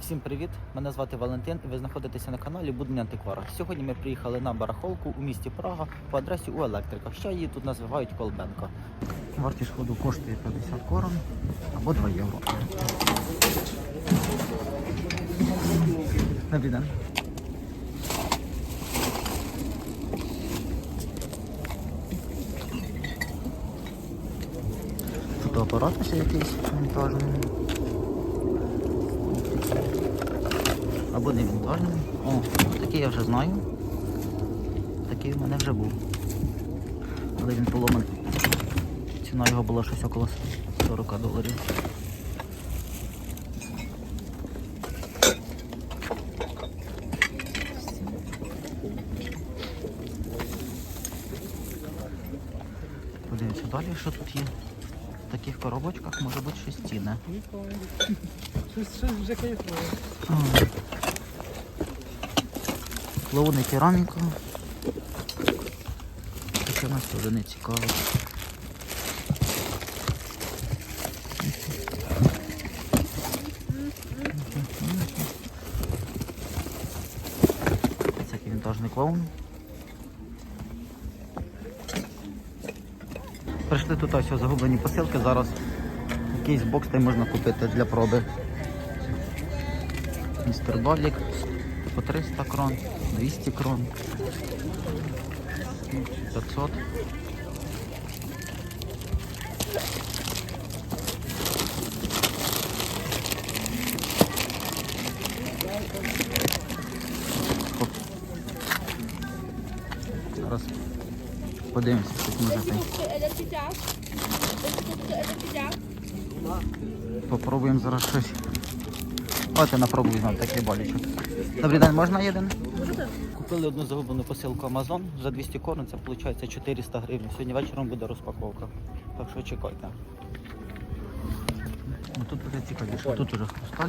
Всім привіт! Мене звати Валентин і ви знаходитеся на каналі Будний Антиквара. Сьогодні ми приїхали на барахолку у місті Прага по адресі у електрика. Ще її тут називають Колбенко. Вартість ходу коштує 50 корон або 2 євро. День. Фотоапарат ось якийсь монтажний. Або не вінтажний. О, такий я вже знаю. Такий в мене вже був. Але він поломаний. Ціна його була щось около 40 доларів. Подивимося далі, що тут є. В таких коробочках може бути щось. Щось, вже кайфує. Клоуни кераміка. Таке нас теж не цікаво. Такий вінтажний клоун. Прийшли тут ось загублені посилки. Зараз якийсь бокс там можна купити для проби. Містер Балік по 300 крон, 200 крон, 500. Зараз подивимося, що може elektricitar. Попробуємо зараз щось. От я на пробу такий болічок. Добрий день, можна один? Купили одну загублену посилку Amazon за 200 корон, це виходить 400 гривень. Сьогодні вечором буде розпаковка. Так що чекайте. Ну, тут буде цікавіше. Тут уже хрусталь.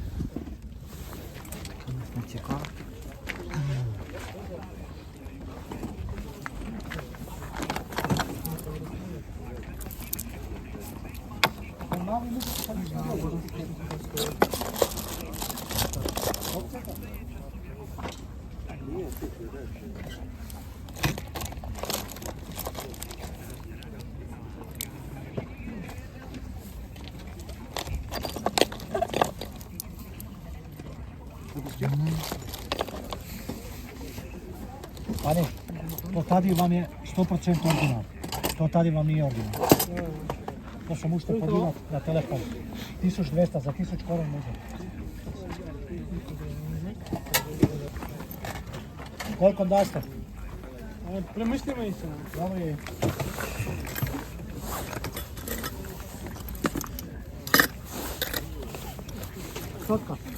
Таке нас не Ne, to tadi vam je 100% original. To tadi vam nije original. To se možete podivat na telefon. 1200 za 1000 koron može. Koliko da ste? E, Premislimo i se. Dobro je. Sotka.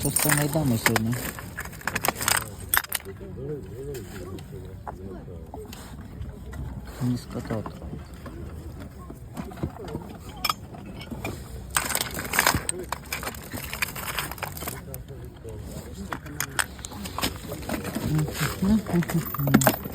Щось це знайдемо сьогодні. Міскотат. Вот так, вот так, вот так.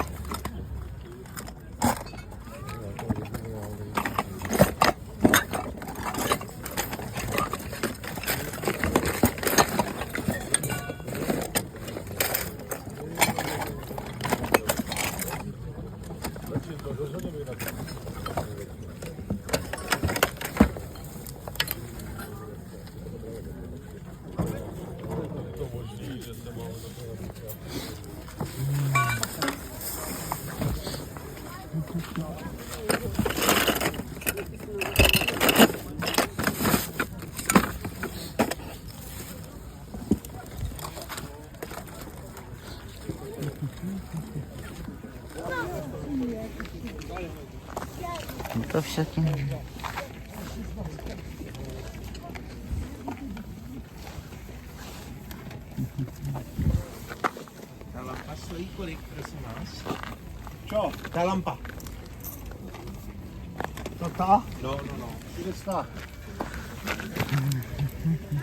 Це всякі. Talampa stojí kolik, prosím vás? Čo? Talampa. To ta? No, no, no. 400.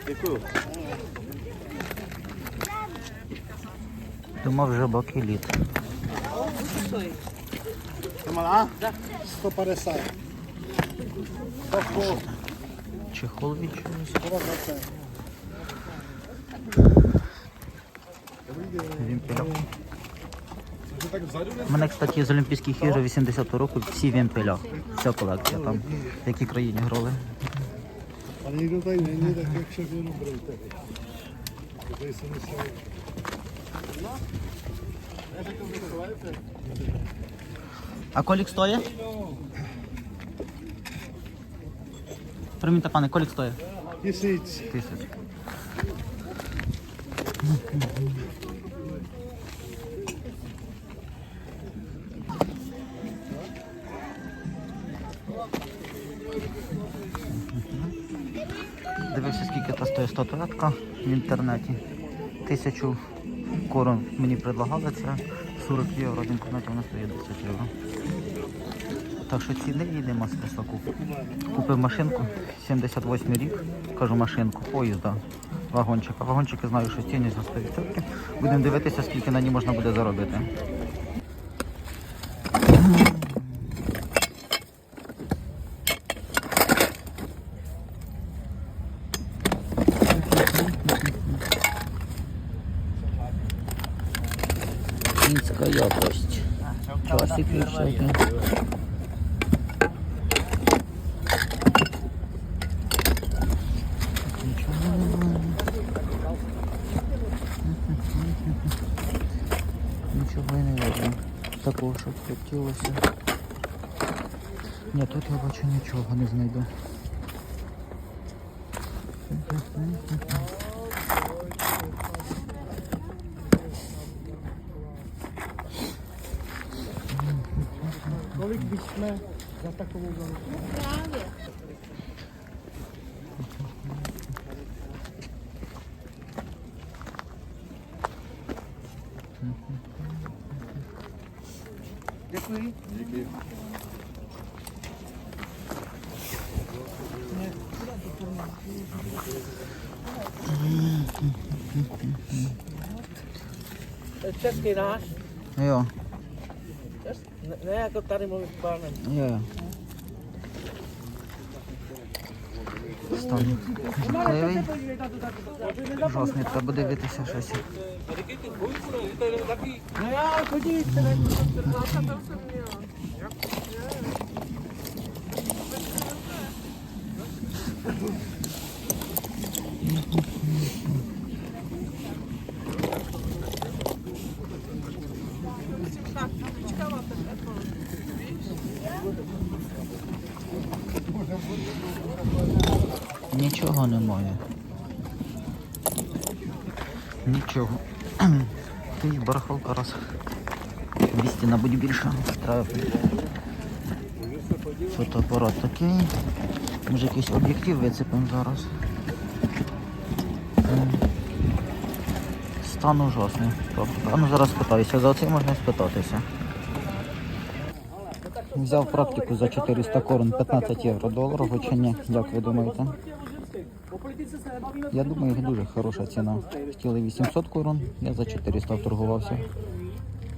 Děkuju. Думав вже боки літ. To malá? 150. Tofu, Чехол від чогось. 120. Вімпеля. У мене, кстати, з Олімпійських ігор 80-го року всі вімпеля. Вся колекція там. В якій країні грали. Tady není, tak jak však jenom brejte. Tady se myslel. А колік стоїть? Примітьте, пане, колік стоїть? Tisíc. Тисяч. Дивився, скільки та стоїть статуетка в інтернеті. Тисячу корон мені предлагали це 40 євро, в у нас стоїть 10 євро. Так що ціни йдемо з Косаку. Купив машинку, 78 рік, кажу машинку, поїзда, вагончик. Вагончики знаю, що ціні за 100%. Будемо дивитися, скільки на ній можна буде заробити. Фінська якость. Часики всякі. Нічого не видно. Такого, щоб хотілося. Ні, тут я бачу нічого не знайду. Kolik bychom za takovou dali? Právě. Český náš, Jo, ne, ne jako tady mluvit s pánem. jo, jo. Стан жахливий. Жорстний, треба дивитися щось. No já Нічого немає. Нічого. Ти барахолка раз. 200 набудь більше. Фотоапарат такий. Може якийсь об'єктив вицепимо зараз. Стан ужасний. А ну зараз спитаюся, за оцей можна спитатися. Взяв практику за 400 корон 15 євро доларів, чи ні? Як ви думаєте? Я думаю, дуже хороша ціна. Хотіли 800 корон, я за 400 торгувався.